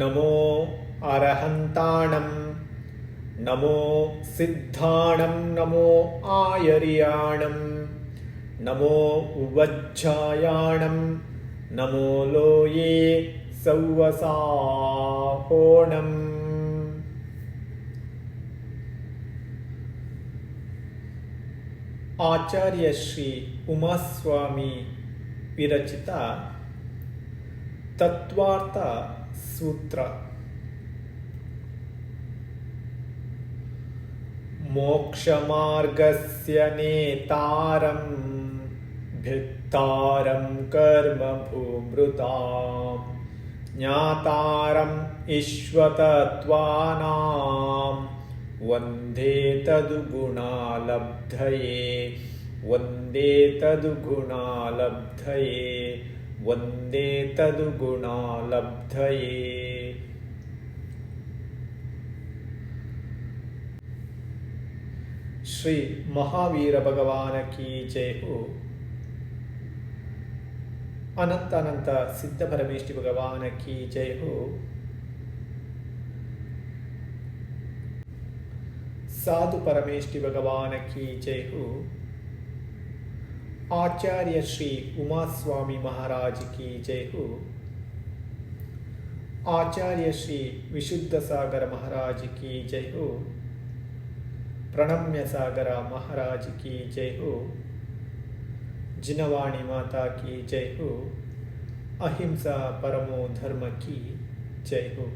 नमो अरहन्ताणं नमो सिद्धाणं नमो आयर्याणं नमो उवज्झायाणं नमो लोये सौवसाहोणम् ಆಚಾರ್ಯ ಶ್ರೀ ಉಮಾಸ್ವಾಮಿ ವಿರಚಿತ ತತ್ವಾರ್ಥ सूत्र मोक्षमार्गस्य नेतारं भित्तारं कर्मभूमृतां ज्ञातारम् इश्वतत्त्वानां वंदे तदुगुणालब्धये वंदे तदुगुणालब्धये ಒಂದೇ ತದುಗುಣಾಲಬ್ಧಯೇ ಶ್ರೀ ಮಹಾವೀರ ಭಗವಾನ ಕೀ ಜಯು ಅನಂತ ಅನಂತ ಸಿದ್ಧ ಪರಮೇಶ್ವರಿ ಭಗವಾನ ಕೀ ಜಯು ಸಾಧು ಪರಮೇಶ್ವರಿ ಭಗವಾನ ಕೀ ಜಯು आचार्य श्री उमा स्वामी महाराज की जय हो आचार्य श्री विशुद्ध सागर महाराज की जय हो प्रणम्य सागर महाराज की जय हो जिनवाणी माता की जय हो अहिंसा परमो धर्म की जय हो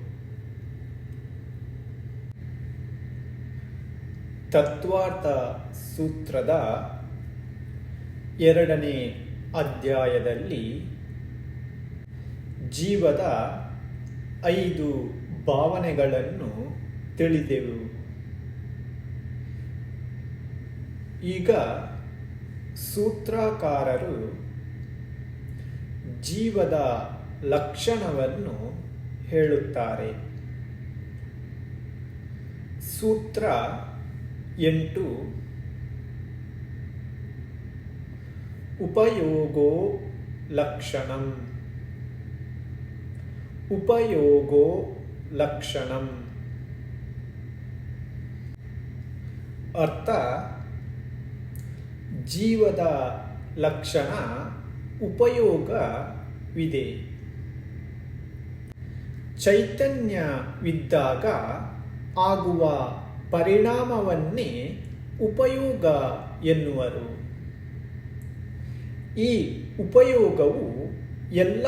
ತತ್ವಾರ್ಥ ಸೂತ್ರದ ಎರಡನೇ ಅಧ್ಯಾಯದಲ್ಲಿ ಜೀವದ ಐದು ಭಾವನೆಗಳನ್ನು ತಿಳಿದೆವು. ಈಗ ಸೂತ್ರಕಾರರು ಜೀವದ ಲಕ್ಷಣವನ್ನು ಹೇಳುತ್ತಾರೆ. ಸೂತ್ರ ಎಂಟು ಉಪಯೋಗೋ ಲಕ್ಷಣಂ. ಉಪಯೋಗೋ ಲಕ್ಷಣಂ. ಅರ್ಥ ಜೀವದ ಲಕ್ಷಣ ಉಪಯೋಗವಿದೆ. ಚೈತನ್ಯವಿದ್ದಾಗ ಆಗುವ ಪರಿಣಾಮವನ್ನೇ ಉಪಯೋಗ ಎನ್ನುವರು. ಈ ಉಪಯೋಗವು ಎಲ್ಲ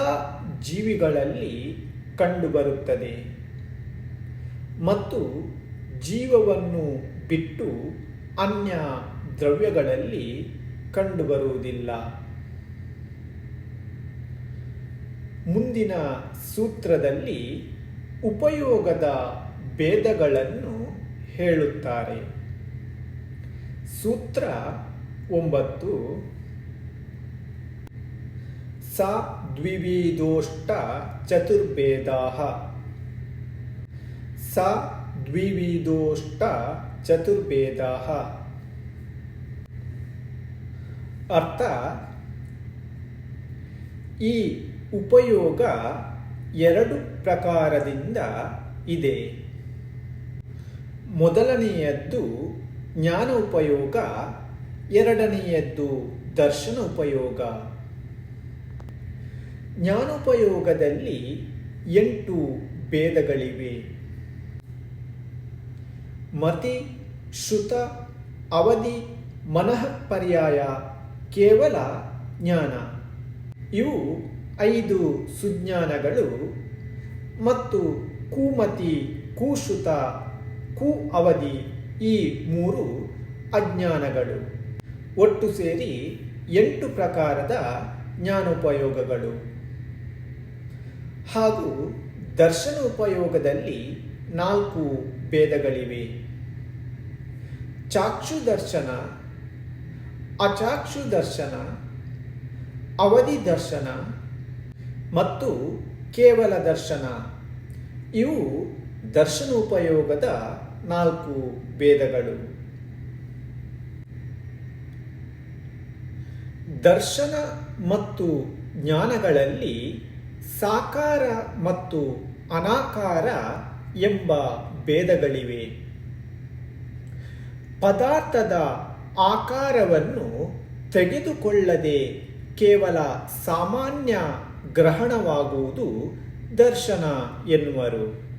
ಜೀವಿಗಳಲ್ಲಿ ಕಂಡುಬರುತ್ತದೆ. ಮತ್ತು ಜೀವವನ್ನು ಬಿಟ್ಟು ಅನ್ಯ ದ್ರವ್ಯಗಳಲ್ಲಿ ಕಂಡುಬರುವುದಿಲ್ಲ. ಮುಂದಿನ ಸೂತ್ರದಲ್ಲಿ ಉಪಯೋಗದ ಭೇದಗಳನ್ನು ಹೇಳುತ್ತಾರೆ. ಸೂತ್ರ ಒಂಬತ್ತು ಸ ದ್ವಿವಿಧೋಷ್ಟ ಚತುರ್ಭೇದಾ ಸ ದ್ವಿವಿಧೋಷ್ಟ ಚತುರ್ಭೇದಾ ಅರ್ಥ ಈ ಉಪಯೋಗ ಎರಡು ಪ್ರಕಾರದಿಂದ ಇದೆ. ಮೊದಲನೆಯದ್ದು ಜ್ಞಾನ ಉಪಯೋಗ ಎರಡನೆಯದ್ದು ದರ್ಶನ ಉಪಯೋಗ ಜ್ಞಾನೋಪಯೋಗದಲ್ಲಿ ಎಂಟು ಭೇದಗಳಿವೆ. ಮತಿ, ಶ್ರುತ, ಅವಧಿ, ಮನಃ ಪರ್ಯಾಯ, ಕೇವಲ ಜ್ಞಾನ. ಇವು ಐದು ಸುಜ್ಞಾನಗಳು ಮತ್ತು ಕುಮತಿ, ಕುಶ್ರುತ ಕು ಅವಧಿ ಈ ಮೂರು ಅಜ್ಞಾನಗಳು. ಒಟ್ಟು ಸೇರಿ ಎಂಟು ಪ್ರಕಾರದ ಜ್ಞಾನೋಪಯೋಗಗಳು. ಹಾಗೂ ದರ್ಶನ ಉಪಯೋಗದಲ್ಲಿ ನಾಲ್ಕು ಭೇದಗಳಿವೆ. ಚಾಕ್ಷು ದರ್ಶನ, ಅಚಾಕ್ಷು ದರ್ಶನ, ಅವಧಿ ದರ್ಶನ ಮತ್ತು ಕೇವಲ ದರ್ಶನ. ಇವು ದರ್ಶನೋಪಯೋಗದ ನಾಲ್ಕು ಭೇದಗಳು. ದರ್ಶನ ಮತ್ತು ಜ್ಞಾನಗಳಲ್ಲಿ ಸಾಕಾರ ಮತ್ತು ಅನಾಕಾರ ಎಂಬ ಭೇದಗಳಿವೆ. ಪದಾರ್ಥದ ಆಕಾರವನ್ನು ತೆಗೆದುಕೊಳ್ಳದೆ ಕೇವಲ ಸಾಮಾನ್ಯ ಗ್ರಹಣವಾಗುವುದು ದರ್ಶನ ಎನ್ನುವರು.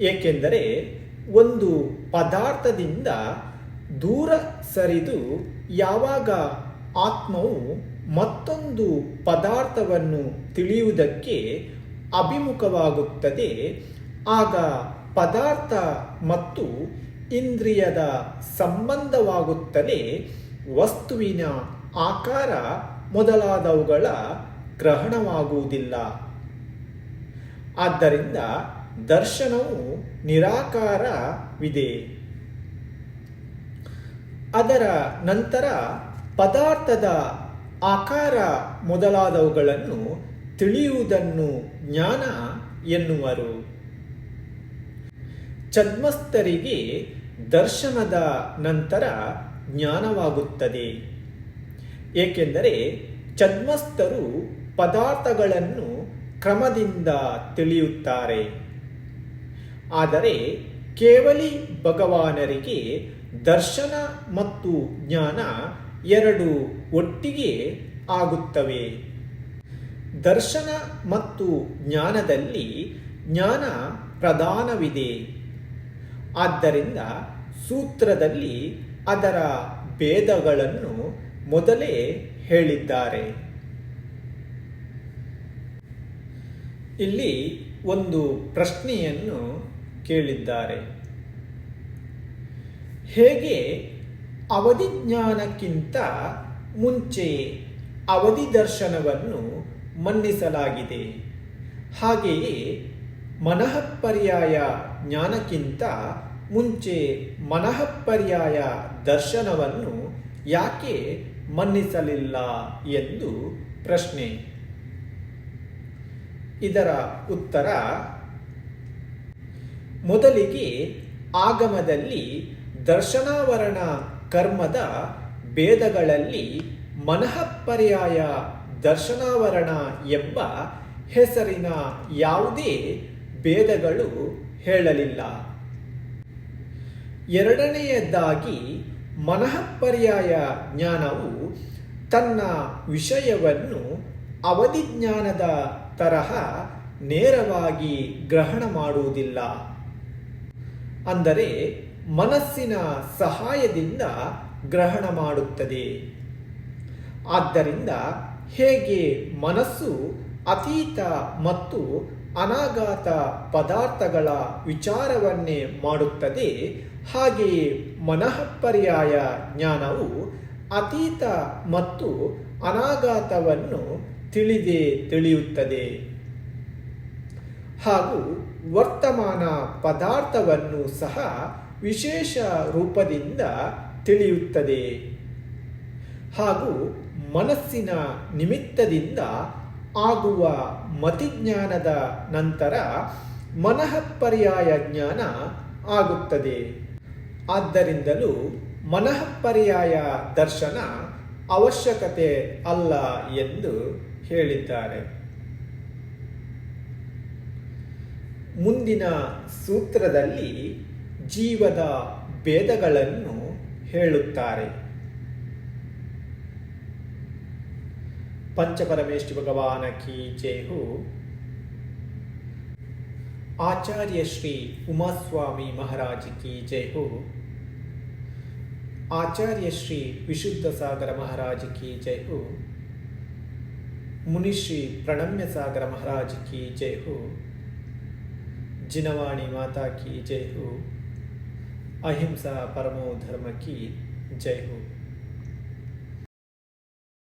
ಏಕೆಂದರೆ ಒಂದು ಪದಾರ್ಥದಿಂದ ದೂರ ಸರಿದು ಯಾವಾಗ ಆತ್ಮವು ಮತ್ತೊಂದು ಪದಾರ್ಥವನ್ನು ತಿಳಿಯುವುದಕ್ಕೆ ಅಭಿಮುಖವಾಗುತ್ತದೆ. ಆಗ ಪದಾರ್ಥ ಮತ್ತು ಇಂದ್ರಿಯದ ಸಂಬಂಧವಾಗುತ್ತಲೇ ವಸ್ತುವಿನ ಆಕಾರ ಮೊದಲಾದವುಗಳ ಗ್ರಹಣವಾಗುವುದಿಲ್ಲ. ಆದ್ದರಿಂದ ದರ್ಶನವು ನಿರಾಕಾರವಿದೆ. ಅದರ ನಂತರ ಪದಾರ್ಥದ ಆಕಾರ ಮೊದಲಾದವುಗಳನ್ನು ತಿಳಿಯುವುದನ್ನು ಜ್ಞಾನ ಎನ್ನುವರು. ಛದ್ಮಸ್ಥರಿಗೆ ದರ್ಶನದ ನಂತರ ಜ್ಞಾನವಾಗುತ್ತದೆ. ಏಕೆಂದರೆ ಛದ್ಮಸ್ಥರು ಪದಾರ್ಥಗಳನ್ನು ಕ್ರಮದಿಂದ ತಿಳಿಯುತ್ತಾರೆ. ಆದರೆ ಕೇವಲಿ ಭಗವಾನರಿಗೆ ದರ್ಶನ ಮತ್ತು ಜ್ಞಾನ ಎರಡು ಒಟ್ಟಿಗೆ ಆಗುತ್ತವೆ. ದರ್ಶನ ಮತ್ತು ಜ್ಞಾನದಲ್ಲಿ ಜ್ಞಾನ ಪ್ರಧಾನವಿದೆ. ಆದ್ದರಿಂದ ಸೂತ್ರದಲ್ಲಿ ಅದರ ಭೇದಗಳನ್ನು ಮೊದಲೇ ಹೇಳಿದ್ದಾರೆ. ಇಲ್ಲಿ ಒಂದು ಪ್ರಶ್ನೆಯನ್ನು ಕೇಳಿದ್ದಾರೆ. ಹೇಗೆ ಅವಧಿಜ್ಞಾನಕ್ಕಿಂತ ಮುಂಚೆ ಅವಧಿ ದರ್ಶನವನ್ನು ಮನ್ನಿಸಲಾಗಿದೆ. ಹಾಗೆಯೇ ಮನಃಪರ್ಯಾಯ ಜ್ಞಾನಕ್ಕಿಂತ ಮುಂಚೆ ಮನಃಪರ್ಯಾಯ ದರ್ಶನವನ್ನು ಯಾಕೆ ಮನ್ನಿಸಲಿಲ್ಲ ಎಂದು ಪ್ರಶ್ನೆ. ಇದರ ಉತ್ತರ, ಮೊದಲಿಗೆ ಆಗಮದಲ್ಲಿ ದರ್ಶನಾವರಣ ಕರ್ಮದ ಭೇದಗಳಲ್ಲಿ ಮನಃಪರ್ಯಾಯ ದರ್ಶನಾವರಣ ಎಂಬ ಹೆಸರಿನ ಯಾವುದೇ ಭೇದಗಳು ಹೇಳಲಿಲ್ಲ. ಎರಡನೆಯದಾಗಿ ಮನಃಪರ್ಯಾಯ ಜ್ಞಾನವು ತನ್ನ ವಿಷಯವನ್ನು ಅವಧಿಜ್ಞಾನದ ತರಹ ನೇರವಾಗಿ ಗ್ರಹಣ ಮಾಡುವುದಿಲ್ಲ. ಅಂದರೆ ಮನಸ್ಸಿನ ಸಹಾಯದಿಂದ ಗ್ರಹಣ ಮಾಡುತ್ತದೆ. ಆದ್ದರಿಂದ ಹೇಗೆ ಮನಸ್ಸು ಅತೀತ ಮತ್ತು ಅನಾಘಾತ ಪದಾರ್ಥಗಳ ವಿಚಾರವನ್ನೇ ಮಾಡುತ್ತದೆ ಹಾಗೆಯೇ ಮನಃಪರ್ಯಾಯ ಜ್ಞಾನವು ಅತೀತ ಮತ್ತು ಅನಾಘಾತವನ್ನು ತಿಳಿದೇ ತಿಳಿಯುತ್ತದೆ. ಹಾಗೂ ವರ್ತಮಾನ ಪದಾರ್ಥವನ್ನು ಸಹ ವಿಶೇಷ ರೂಪದಿಂದ ತಿಳಿಯುತ್ತದೆ. ಹಾಗೂ ಮನಸ್ಸಿನ ನಿಮಿತ್ತದಿಂದ ಆಗುವ ಮತಿಜ್ಞಾನದ ನಂತರ ಮನಃಪರ್ಯಾಯ ಜ್ಞಾನ ಆಗುತ್ತದೆ. ಆದ್ದರಿಂದಲೂ ಮನಃಪರ್ಯಾಯ ದರ್ಶನ ಅವಶ್ಯಕತೆ ಅಲ್ಲ ಎಂದು ಹೇಳಿದ್ದಾರೆ. ಮುಂದಿನ ಸೂತ್ರದಲ್ಲಿ ಜೀವದ ಭೇದಗಳನ್ನು ಹೇಳುತ್ತಾರೆ. ಪಂಚಪರಮೇಶ್ವರಿ ಭಗವಾನ ಕಿ ಆಚಾರ್ಯ ಶ್ರೀ ಉಮಾಸ್ವಾಮಿ ಮಹಾರಾಜ ಕಿ ಆಚಾರ್ಯ ಶ್ರೀ ವಿಶುದ್ಧ ಸಾಗರ ಮಹಾರಾಜ ಕಿ ಮುನಿಶ್ರೀ ಪ್ರಣಮ್ಯ ಸಾಗರ ಮಹಾರಾಜ ಕಿ ಜಿನವಾಣಿ ಮಾತಾ ಕಿ అహింస పరమో ధర్మకి జై హో